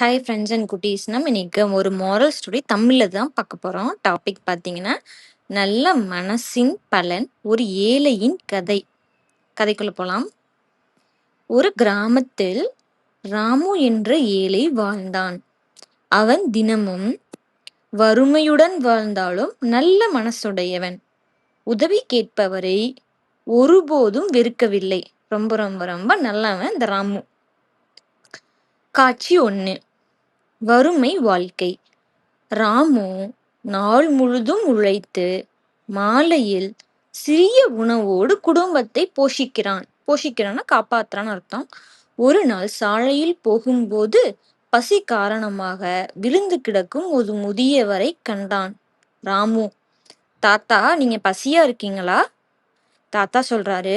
Hi friends and குட்டீஸ் நம்ம இன்னைக்கு ஒரு மாரல் ஸ்டோரி தமிழில் தான் பார்க்க போகிறோம் டாபிக் பார்த்தீங்கன்னா நல்ல மனசின் பலன் ஒரு ஏழையின் கதை. கதைக்குள்ள போகலாம் ஒரு கிராமத்தில் ராமு என்ற ஏழை வாழ்ந்தான். அவன் தினமும் வறுமையுடன் வாழ்ந்தாலும் நல்ல மனசுடையவன். உதவி கேட்பவரை ஒருபோதும் வெறுக்கவில்லை. ரொம்ப ரொம்ப ரொம்ப நல்லவன் இந்த ராமு. காட்சி ஒன்று வறுமை வாழ்க்கை. ராமு நாள் முழுதும் உழைத்து மாலையில் சிறிய உணவோடு குடும்பத்தை போஷிக்கிறான். போஷிக்கிறான்னா காப்பாத்துறான்னு அர்த்தம். ஒரு நாள் சாலையில் போகும்போது பசி காரணமாக விழுந்து கிடக்கும் ஒரு முதியவரை கண்டான் ராமு. தாத்தா நீங்க பசியா இருக்கீங்களா? தாத்தா சொல்றாரு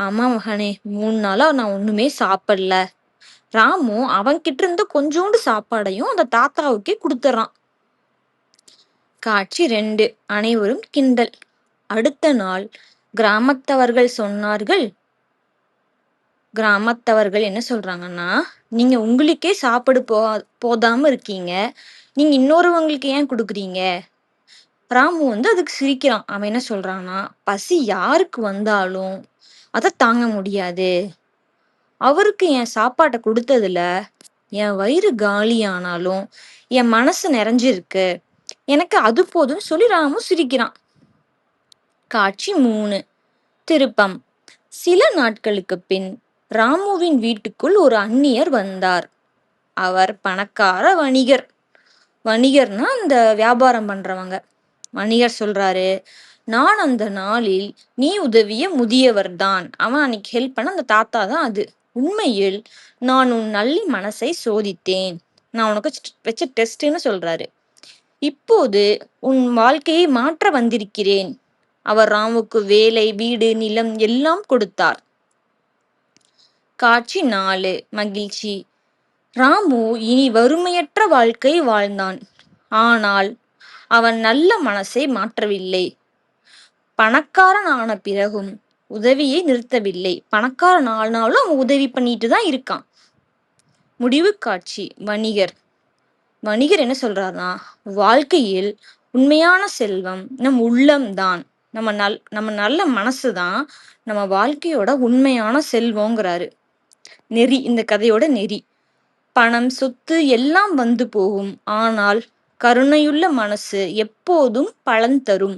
ஆமா மகனே மூணு நாளா நான் ஒண்ணுமே சாப்பிடல. ராமு அவன்கிட்ட இருந்து கொஞ்சோண்டு சாப்பாடையும் அந்த தாத்தாவுக்கே கொடுத்துறான். காட்சி ரெண்டு. அனைவரும் கிண்டல். அடுத்த நாள் கிராமத்தவர்கள் சொன்னார்கள். கிராமத்தவர்கள் என்ன சொல்றாங்கன்னா நீங்க உங்களுக்கே சாப்பாடு போ போதாம இருக்கீங்க. நீங்க இன்னொருவங்களுக்கு ஏன் கொடுக்குறீங்க? ராமு வந்து அதுக்கு சிரிக்கிறான். அவன் என்ன சொல்றான்னா பசி யாருக்கு வந்தாலும் அதை தாங்க முடியாது. அவருக்கு என் சாப்பாட்டை கொடுத்ததுல என் வயிறு காலியானாலும் என் மனசு நிறைஞ்சிருக்கு. எனக்கு அது போதும் சொல்லி ராமு சிரிக்கிறான். காட்சி மூணு. திருப்பம். சில நாட்களுக்கு பின் ராமுவின் வீட்டுக்குள் ஒரு அந்நியர் வந்தார். அவர் பணக்கார வணிகர். வணிகர்னா அந்த வியாபாரம் பண்றவங்க. வணிகர் சொல்றாரு நான் அந்த நாளில் நீ உதவிய முதியவர் தான் அவன் அன்னைக்கு ஹெல்ப் பண்ண அந்த தாத்தா தான் அது. உண்மையில் நான் உன் நல்லி மனசை சோதித்தேன். நான் உனக்கு வச்ச டெஸ்ட்னு சொல்றாரு. இப்போது உன் வாழ்க்கையை மாற்ற வந்திருக்கிறேன். அவர் ராமுக்கு வேலை வீடு நிலம் எல்லாம் கொடுத்தார். காட்சி நாலு மகிழ்ச்சி. ராமு இனி வறுமையற்ற வாழ்க்கை வாழ்ந்தான். ஆனால் அவன் நல்ல மனசை மாற்றவில்லை. பணக்காரன் ஆன பிறகும் உதவியை நிறுத்தவில்லை. பணக்காரன் நாளும் அவன் உதவி பண்ணிட்டு தான் இருக்கான். முடிவு காட்சி. வணிகர். வணிகர் என்ன சொல்றாருன்னா வாழ்க்கையில் உண்மையான செல்வம் நம் உள்ளம்தான் நம்ம நல் நம்ம நல்ல மனசு தான் நம்ம வாழ்க்கையோட உண்மையான செல்வங்கிறாரு நெறி இந்த கதையோட நெறி. பணம் சொத்து எல்லாம் வந்து போகும். ஆனால் கருணையுள்ள மனசு எப்போதும் பலன் தரும்.